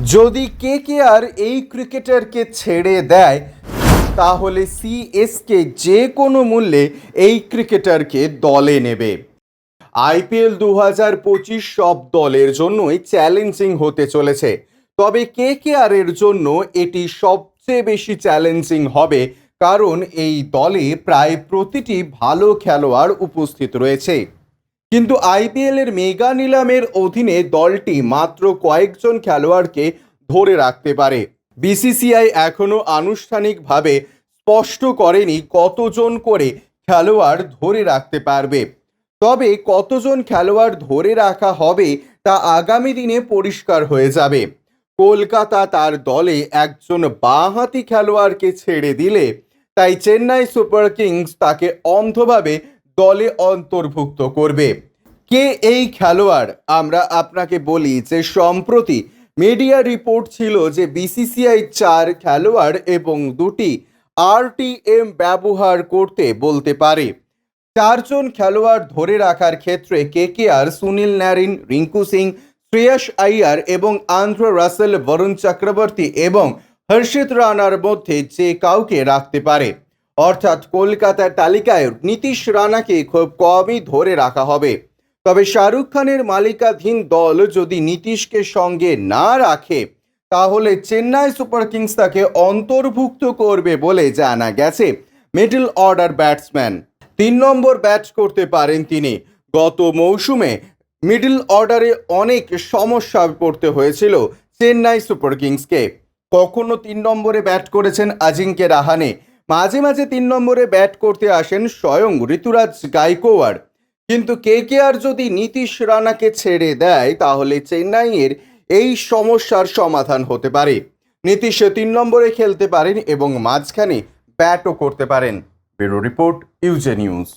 যদি কে কে আর এই ক্রিকেটারকে ছেড়ে দেয়, তাহলে সিএসকে যে কোনো মূল্যে এই ক্রিকেটারকে দলে নেবে। আইপিএল দু হাজার পঁচিশ সব দলের জন্যই চ্যালেঞ্জিং হতে চলেছে। তবে কে কে আর এর জন্য এটি সবচেয়ে বেশি চ্যালেঞ্জিং হবে, কারণ এই দলে প্রায় প্রতিটি ভালো খেলোয়াড় উপস্থিত রয়েছে। কিন্তু আইপিএল এর মেগা নিলামের অধীনে দলটি মাত্র কয়েকজন খেলোয়াড়কে ধরে রাখতে পারে। বিসিসিআই এখনও আনুষ্ঠানিকভাবে স্পষ্ট করেনি কতজন করে খেলোয়াড় ধরে রাখতে পারবে। তবে কতজন খেলোয়াড় ধরে রাখা হবে তা আগামী দিনে পরিষ্কার হয়ে যাবে। কলকাতা তার দলে একজন বাঁহাতি খেলোয়াড়কে ছেড়ে দিলে, তাই চেন্নাই সুপার কিংস তাকে অন্ধভাবে দলে অন্তর্ভুক্ত করবে। কে এই খেলোয়াড়? আমরা আপনাকে বলি যে সম্প্রতি মিডিয়া রিপোর্ট ছিল যে বিসিসিআই চার খেলোয়াড় এবং দুটি আরটিএম ব্যবহার করতে বলতে পারে। চারজন খেলোয়াড় ধরে রাখার ক্ষেত্রে K K R Sunil Narine, Rinku Singh, Shreyas Iyer এবং আন্ধ্র রাসেল, বরুণ চক্রবর্তী এবং হর্ষিত রানার মধ্যে যে কাউকে রাখতে পারে। অর্থাৎ কলকাতার তালিকায় নীতিশ রানাকে খুব কমই ধরে রাখা হবে। তবে শাহরুখ খানের মালিকাধীন দল যদি নীতিশকে সঙ্গে না রাখে, তাহলে চেন্নাই সুপার কিংস তাকে অন্তর্ভুক্ত করবে বলে জানা গেছে মিডল অর্ডার ব্যাটসম্যান। তিন নম্বর ব্যাট করতে পারেন তিনি। গত মৌসুমে মিডল অর্ডারে অনেক সমস্যা পড়তে হয়েছিল চেন্নাই সুপার কিংসকে। কখনো তিন নম্বরে ব্যাট করেছেন আজিঙ্কে রাহানে। মাঝে মাঝে তিন নম্বরে ব্যাট করতে আসেন স্বয়ং ঋতুরাজ গাইকোয়ার কিন্তু কে কে আর যদি নীতিশ রানাকে ছেড়ে দেয়, তাহলে চেন্নাইয়ের এই সমস্যার সমাধান হতে পারে। নীতিশ তিন নম্বরে খেলতে পারেন এবং মাঝখানে ব্যাটও করতে পারেন। ব্যুরো রিপোর্ট, ইউজে নিউজ।